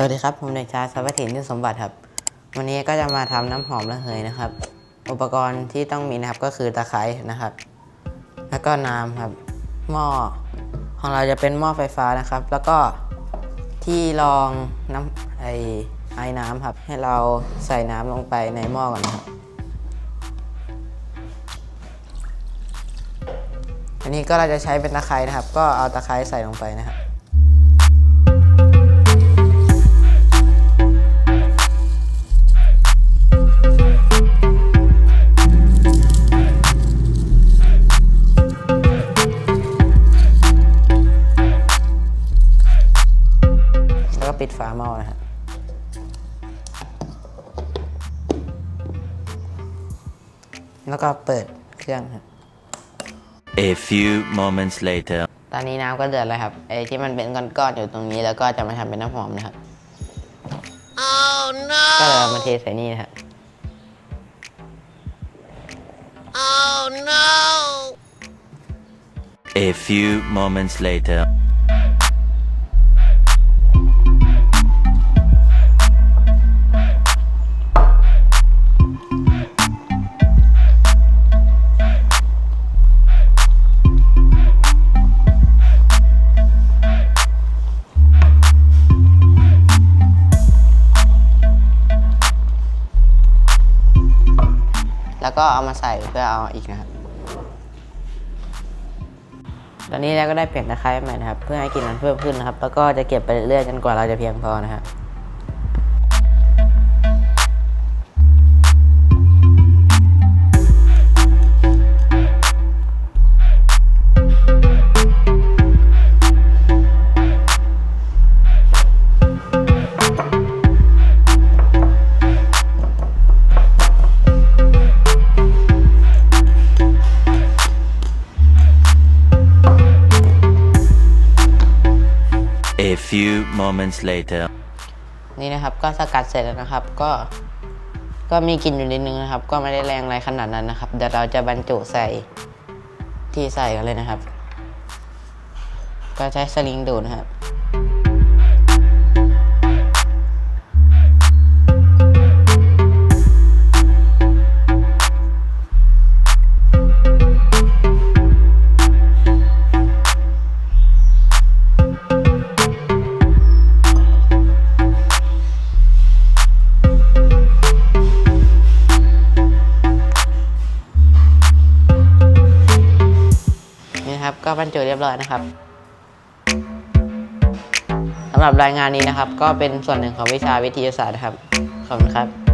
สวัสดีครับ ผมเด็กชายสัพถินที่สมบัติครับ วันนี้ก็จะมาทำน้ำหอมระเหยนะครับ อุปกรณ์ที่ต้องมีนะครับก็คือตะไคร้นะครับ แล้วก็น้ำครับ หม้อของเราจะเป็นหม้อไฟฟ้านะครับ แล้วก็ที่รองน้ำไอไอ้น้ำครับ ให้เราใส่น้ำลงไปในหม้อก่อนครับ อันนี้ก็เราจะใช้เป็นตะไคร้นะครับ ก็เอาตะไคร้ใส่ลงไปนะครับ ปิดฝาหม้อนะครับแล้วก็เปิดเครื่องครับ A few moments later. ตอนนี้น้ำก็เดือดแล้วครับไอ้ที่มันเป็นก้อนๆอยู่ตรงนี้แล้วก็จะมาทำเป็นน้ำหอมนะครับ Oh no! ก็เลยเอามาเทใส่นี่นะครับ Oh no! A few moments later. แล้วก็เอามาใส่เพื่อเอาอีกนะครับ ตอนนี้เราก็ได้เปลี่ยนตะไคร้ใหม่นะครับ เพื่อให้กลิ่นมันเพิ่มขึ้นนะครับ แล้วก็จะเก็บไปเรื่อยๆจนกว่าเราจะเพียงพอนะครับ few moments later. นี่นะครับก็สกัดเสร็จแล้วนะครับ ก็ก็มีกลิ่นอยู่นิดนึงนะครับ ก็ไม่ได้แรงอะไรขนาดนั้นนะครับ เดี๋ยวเราจะบรรจุใส่ที่ใส่กันเลยนะครับ ก็ใช้สลิงดูดนะครับนี่นะครับ ก็บรรจุเรียบร้อยนะครับสำหรับรายงานนี้นะครับ ก็เป็นส่วนหนึ่งของวิชาวิทยาศาสตร์นะครับขอบคุณครับ